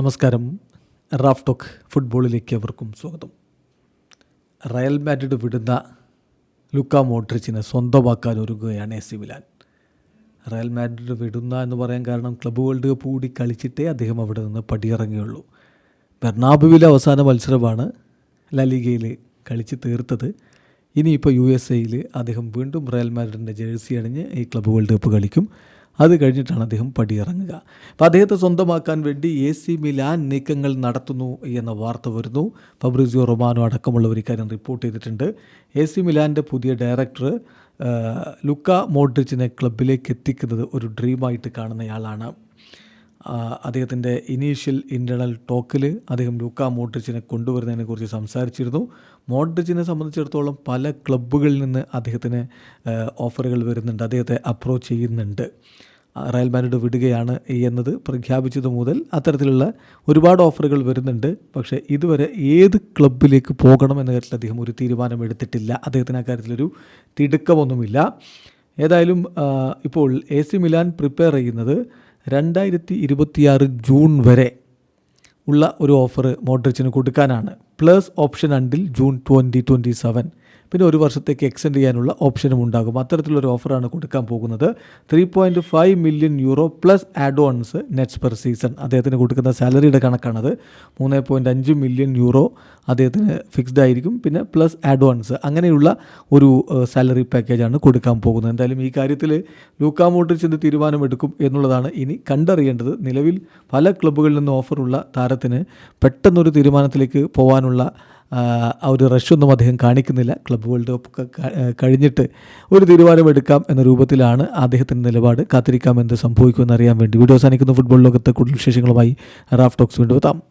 നമസ്കാരം. Raf talk ഫുട്ബോളിലേക്ക് അവർക്കും സ്വാഗതം. റയൽ മാഡ്രിഡ് വിടുന്ന ലുക്ക മോഡ്രിച്ചിനെ സ്വന്തമാക്കാൻ ഒരുങ്ങുകയാണ് A C Milan. Real Madrid വിടുന്ന എന്ന് പറയാൻ കാരണം ക്ലബ് വേൾഡ് കപ്പ് കൂടി കളിച്ചിട്ടേ അദ്ദേഹം അവിടെ നിന്ന് പടിയിറങ്ങിയുള്ളൂ ബെർണാബുവിലെ അവസാന മത്സരമാണ് ലലിഗയിൽ കളിച്ച് തീർത്തത്. ഇനിയിപ്പോൾ യു എസ് എയിൽ അദ്ദേഹം വീണ്ടും റയൽ മാഡ്രിഡിന്റെ ജേഴ്സി അണിഞ്ഞ് ഈ ക്ലബ് വേൾഡ് കപ്പ് കളിക്കും. അത് കഴിഞ്ഞിട്ടാണ് അദ്ദേഹം പടിയിറങ്ങുക. അപ്പോൾ അദ്ദേഹത്തെ സ്വന്തമാക്കാൻ വേണ്ടി എ സി മിലാൻ നീക്കങ്ങൾ നടത്തുന്നു എന്ന വാർത്ത വരുന്നു. ഫബ്രിസിയോ റൊമാനോ അടക്കമുള്ളവർ ഇക്കാര്യം റിപ്പോർട്ട് ചെയ്തിട്ടുണ്ട്. എ സി മിലാന്റെ പുതിയ ഡയറക്ടർ ലുക്ക മോഡ്രിച്ചിനെ ക്ലബിലേക്ക് എത്തിക്കുന്നത് ഒരു ഡ്രീമായിട്ട് കാണുന്നയാളാണ്. അദ്ദേഹത്തിന്റെ ഇനീഷ്യൽ ഇന്റേർണൽ ടോക്കിൽ അദ്ദേഹം ലൂക്ക മോഡ്രിച്ചിനെ കൊണ്ടുവരുന്നതിനെക്കുറിച്ച് സംസാരിച്ചിരുന്നു. മോഡ്രിച്ചിനെ സംബന്ധിച്ചിടത്തോളം പല ക്ലബ്ബുകളിൽ നിന്ന് അദ്ദേഹത്തിന് ഓഫറുകൾ വരുന്നുണ്ട്. അദ്ദേഹത്തെ അപ്രോച്ച് ചെയ്യുന്നുണ്ട്. റയൽ മാഡ്രിഡ് വിടുകയാണ് എന്നത് പ്രഖ്യാപിച്ചത് മുതൽ അത്തരത്തിലുള്ള ഒരുപാട് ഓഫറുകൾ വരുന്നുണ്ട്. പക്ഷേ ഇതുവരെ ഏത് ക്ലബിലേക്ക് പോകണം എന്ന കാര്യത്തിൽ അദ്ദേഹം ഒരു തീരുമാനമെടുത്തിട്ടില്ല അദ്ദേഹത്തിന് അക്കാര്യത്തിലൊരു തിടുക്കമൊന്നുമില്ല. ഏതായാലും ഇപ്പോൾ എ സി മിലാൻ പ്രിപ്പയർ ചെയ്യുന്നത് രണ്ടായിരത്തി ഇരുപത്തിയാറ് ജൂൺ വരെ ഉള്ള ഒരു ഓഫർ മോഡ്രിച്ചിന് കൊടുക്കാനാണ്. Plus option until June twenty twenty seven. പിന്നെ ഒരു വർഷത്തേക്ക് എക്സ്റ്റെൻഡ് ചെയ്യാനുള്ള ഓപ്ഷനും ഉണ്ടാകും. അത്തരത്തിലൊരു ഓഫറാണ് കൊടുക്കാൻ പോകുന്നത്. Three point five million euro plus ons nets per season അദ്ദേഹത്തിന് കൊടുക്കുന്ന സാലറിയുടെ കണക്കാണത്. മൂന്ന് പോയിന്റ് അഞ്ച് മില്യൺ യൂറോ അദ്ദേഹത്തിന് ഫിക്സ്ഡ് ആയിരിക്കും. പിന്നെ പ്ലസ് അഡ്വാൻസ് അങ്ങനെയുള്ള ഒരു സാലറി പാക്കേജാണ് കൊടുക്കാൻ പോകുന്നത്. എന്തായാലും ഈ കാര്യത്തിൽ ലൂക്കാ മോഡ്രിച്ച് എന്ത് തീരുമാനമെടുക്കും എന്നുള്ളതാണ് ഇനി കണ്ടറിയേണ്ടത്. നിലവിൽ പല ക്ലബ്ബുകളിൽ നിന്ന് ഓഫറുള്ള താരത്തിന് പെട്ടെന്നൊരു തീരുമാനത്തിലേക്ക് പോകാനുള്ള ആ ഒരു റഷൊന്നും അദ്ദേഹം കാണിക്കുന്നില്ല. ക്ലബ് വേൾഡ് കപ്പ് കഴിഞ്ഞിട്ട് ഒരു തീരുമാനമെടുക്കാം എന്ന രൂപത്തിലാണ് അദ്ദേഹത്തിന്റെ നിലപാട്. കാത്തിരിക്കാം എന്ത് സംഭവിക്കുമെന്ന് അറിയാൻ വേണ്ടി. വീഡിയോ അവസാനിക്കുന്ന. ഫുട്ബോൾ ലോകത്തെ കൂടുതൽ വിശേഷങ്ങളുമായി റാഫ് ടോക്സ് വീണ്ടും എത്താം.